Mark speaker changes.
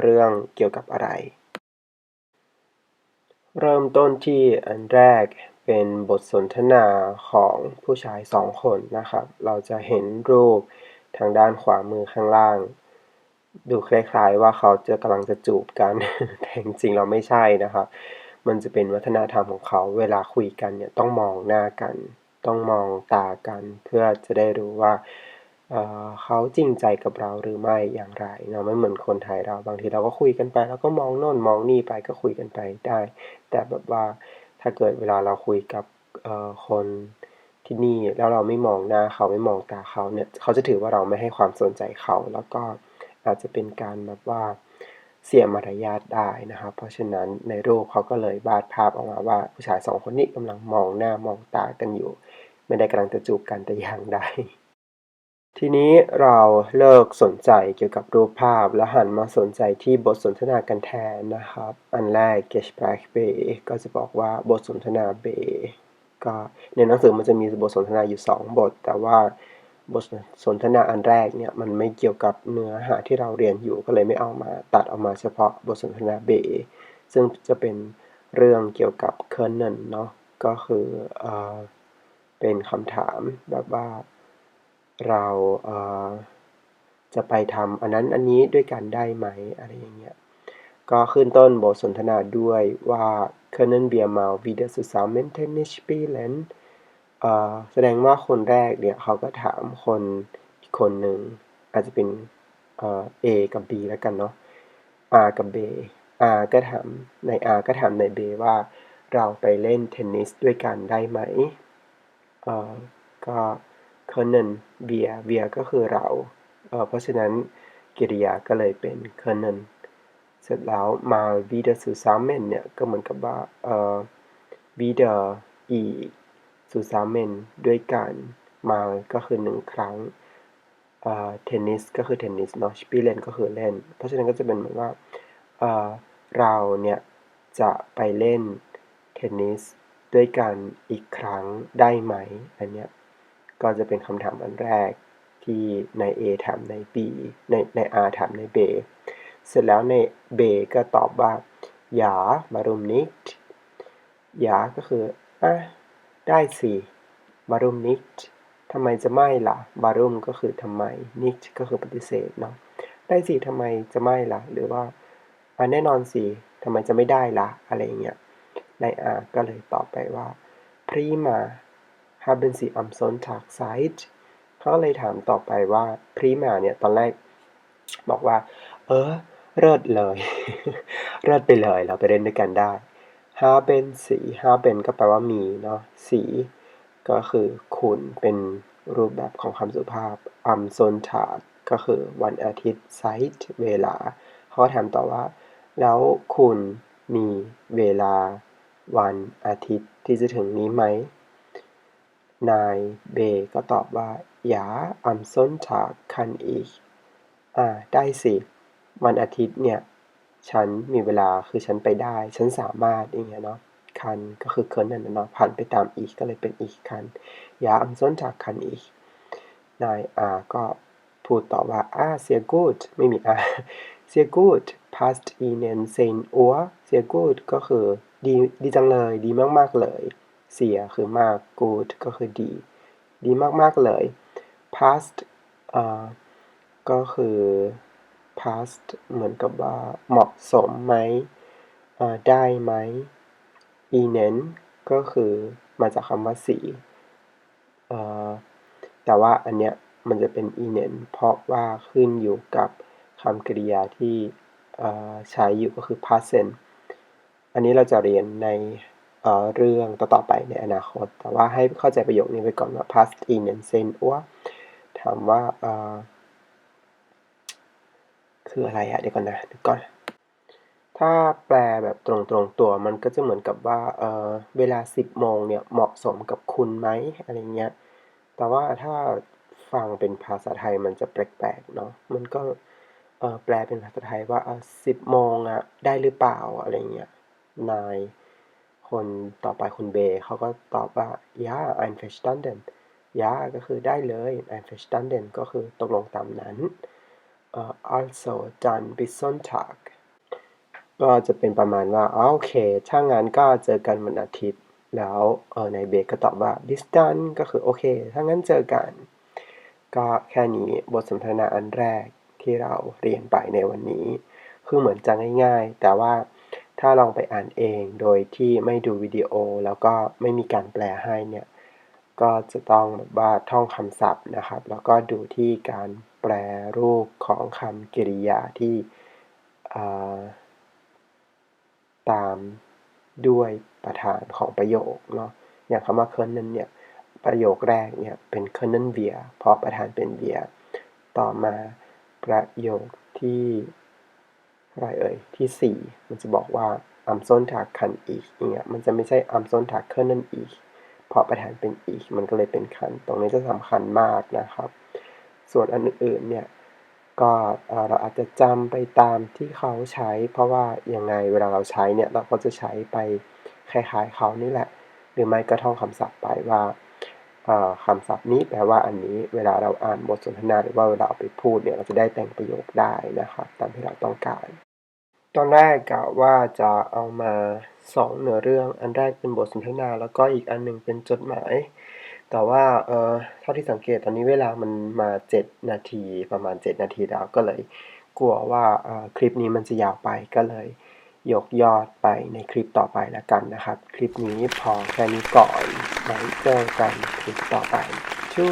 Speaker 1: เรื่องเกี่ยวกับอะไร เริ่มต้นที่อันแรกเป็นบทสนทนาของผู้ชายสองคนนะครับ เราจะเห็นรูปทางด้านขวามือข้างล่าง ดูคล้ายๆว่าเขาจะกำลังจะจูบกัน แต่จริงๆเราไม่ใช่นะครับ มันจะเป็นวัฒนธรรมของเขาเวลาคุยกันเนี่ยต้องมองหน้ากัน ต้องมองตากัน เพื่อจะได้รู้ว่า เขาจริงใจกับเราหรือไม่อย่างไรเนาะไม่เหมือนคนไทยเราบางทีเราก็คุยกันไป แล้วก็มองโน่นมองนี่ไปก็คุยกันไปได้ แต่แบบว่าถ้าเกิดเวลาเราคุยกับคนที่นี่แล้วเราไม่มองหน้าเขาไม่มองตาเขาเนี่ยเขาจะถือว่าเราไม่ให้ความสนใจเขา แล้วก็อาจจะเป็นการแบบว่าเสียมารยาทได้นะครับ เพราะฉะนั้นในรูปเขาก็เลยวาดภาพออกมาว่าผู้ชายสองคนนี้กำลังมองหน้ามองตากันอยู่ ไม่ได้กำลังจะจูบกันแต่อย่างใด ทีนี้เราเลิกสนใจเกี่ยวกับรูปภาพ แล้วหันมาสนใจที่บทสนทนากันแทนนะครับ อันแรก Gespräch B ก็จะบอกว่าบทสนทนา B ก็ในหนังสือมันจะมีบทสนทนาอยู่ 2 บท แต่ว่าบทสนทนาอันแรกเนี่ยมันไม่เกี่ยวกับเนื้อหาที่เราเรียนอยู่ก็เลยไม่เอามาตัดออกมาเฉพาะบทสนทนา B ซึ่งจะเป็นเรื่องเกี่ยวกับ Kernel เนาะก็คือเออเป็นคำถามแบบว่า เราเจะไปทำอันนั้นอันนี้ด้วยกันได้ไหมอะไรอย่างเงี้ยก็ขึ้นต้นบทสนทนาด้วยว่า können wir mal wieder zusammen Tennis spielen เอ่อแสดงว่าคนแรกเนี่ยเขาก็ถามคนอีกคนหนึ่งอาจจะเป็นเอ A กับ B แล้วกันเนาะ R กับ B R ก็ถามใน R ก็ถามใน B ว่าเราไปเล่นเทนนิสด้วยกันได้ไหมเอ่อก็ können wir wir ก็คือเราเเพราะฉะนั้นกริยาก็เลยเป็น können เสร็จแล้ว mal wieder zusammen เนี่ยก็เหมือนกับว่าเอ่อ wieder อีก zusammen ด้วยกัน mal ก็คือหนึ่งครั้งเอ่อ tennis ก็คือ tennis เนาะ spielen ก็คือเล่น เพราะฉะนั้นก็จะเป็นเหมือนว่าเอ่อเราเนี่ยจะไปเล่นเทนนิสด้วยกันอีกครั้งได้ไหมอันเนี้ย ก็จะเป็นคำถามอันแรกที่ใน A ถามใน B ในใน R ถามใน B เสร็จแล้วใน B ก็ตอบว่า ja warum nicht ja ก็คืออะได้สิ warum nicht ทำไมจะไม่ล่ะ warum ก็คือทำไม nicht ก็คือปฏิเสธเนาะได้สิทำไมจะไม่ล่ะ หรือว่าอะแน่นอนสิทำไมจะไม่ได้ล่ะ อะไรเงี้ยใน R ก็เลยตอบไปว่าพรีมา haben Sie am Sonntag Zeit เขาก็เลยถามต่อไปว่า prima เนี่ย ตอนแรกบอกว่า เออเลิศเลย เลิศไปเลย เราไปเล่นด้วยกันได้ haben Sie haben ก็แปลว่ามีเนาะสี ก็คือคุณเป็นรูปแบบของคำสุภาพ am Sonntag ก็คือวันอาทิตย์ Zeit เวลา เขาถามต่อว่า แล้วคุณมีเวลาวันอาทิตย์ที่จะถึงนี้ไหม นายเบก็ตอบว่า ja am Sonntag kann ich อ่า ได้สิ วันอาทิตย์เนี่ย ฉันมีเวลาคือฉันไปได้ ฉันสามารถอย่างเงี้ยเนาะคันก็คือเคินนั่นนะเนาะผ่านไปตามอีกก็เลยเป็นอีกคัน ja am Sonntag kann ich นายอาก็พูดต่อว่าอ่า sehr gut ไม่มีอ่า sehr gut passt Ihnen 10 Uhr sehr gut ก็คือดีดีจังเลย ดีมาก ๆ เลย เสียคือมาก good ก็คือดี ดีมาก ๆ เลย past อ่าก็คือ past เหมือนกับว่าเหมาะสมไหม ได้ไหม inen ก็คือมาจากคำว่าสีเอ่อแต่ว่าอันเนี้ยมันจะเป็น inen เพราะว่าขึ้นอยู่กับคำกริยาที่ใช้อยู่ก็คือ past tense อันนี้เราจะเรียนใน เรื่องต่อๆไปในอนาคต แต่ว่าให้เข้าใจประโยคนี้ไว้ก่อนว่า past ihnen sind ว่าถามว่าคืออะไรอะเดี๋ยวก่อนนะเดี๋ยวก่อน ถ้าแปลแบบตรงๆตัวมันก็จะเหมือนกับว่าเเวลา 10โมงเนี่ยเหมาะสมกับคุณไหมอะไรเงี้ย แต่ว่าถ้าฟังเป็นภาษาไทยมันจะแปลกๆเนาะ มันก็แปลเป็นภาษาไทยว่าอะ10โมงอะได้หรือเปล่าอะไรเงี้ยนาย คนต่อไปคุณเบเขาก็ตอบว่า ja einverstanden ja ก็คือได้เลย einverstanden ก็คือตกลงตามนั้นเอ่อ also dann bis Sonntag ก็จะเป็นประมาณว่าโอเค ถ้างั้นก็เจอกันวันอาทิตย์ แล้วเออในเบรกก็ตอบว่า bis dann ก็คือโอเค ถ้างั้นเจอกัน ก็แค่นี้บทสนทนาอันแรกที่เราเรียนไปในวันนี้ คือเหมือนจะง่ายๆ แต่ว่า ถ้าลองไปอ่านเองโดยที่ไม่ดูวิดีโอแล้วก็ไม่มีการแปลให้เนี่ย ก็จะต้องแบบว่าท่องคำศัพท์นะครับ แล้วก็ดูที่การแปลรูปของคำกริยาที่าตามด้วยประธานของประโยคเนาะอย่างคำว่า können เนี่ย ประโยคแรกเนี่ยเป็น können wir เพราะประธานเป็น wir ต่อมาประโยคที่ อะไรเอ่ยที่ 4 มันจะบอกว่า am Sonntag kann ich อย่างเงี้ยมันจะไม่ใช่ am Sonntag können ich เพราะประธานเป็น ich มันก็เลยเป็น kann ตรงนี้จะสำคัญมากนะครับ ส่วนอันอื่นๆเนี่ยก็เราอาจจะจำไปตามที่เขาใช้ เพราะว่ายังไงเวลาเราใช้เนี่ยเราก็จะใช้ไปคล้ายๆเขานี่แหละ หรือไม่ก็ท่องคำศัพท์ไปว่าคำศัพท์นี้แปลว่าอันนี้ เวลาเราอ่านบทสนทนาหรือว่าเวลาเอาไปพูดเนี่ยเราจะได้แต่งประโยคได้นะครับตามที่เราต้องการ ตอนแรกกะว่าจะเอามาสองเนื้อเรื่อง อันแรกเป็นบทสนทนา แล้วก็อีกอันหนึ่งเป็นจดหมาย แต่ว่าเออเท่าที่สังเกตตอนนี้เวลามันมา7นาทีประมาณ7นาทีแล้วก็เลยกลัวว่าคลิปนี้มันจะยาวไปก็เลยยกยอดไปในคลิปต่อไปแล้วกันนะครับ คลิปนี้พอแค่นี้ก่อนไว้เจอกันคลิปต่อไปชู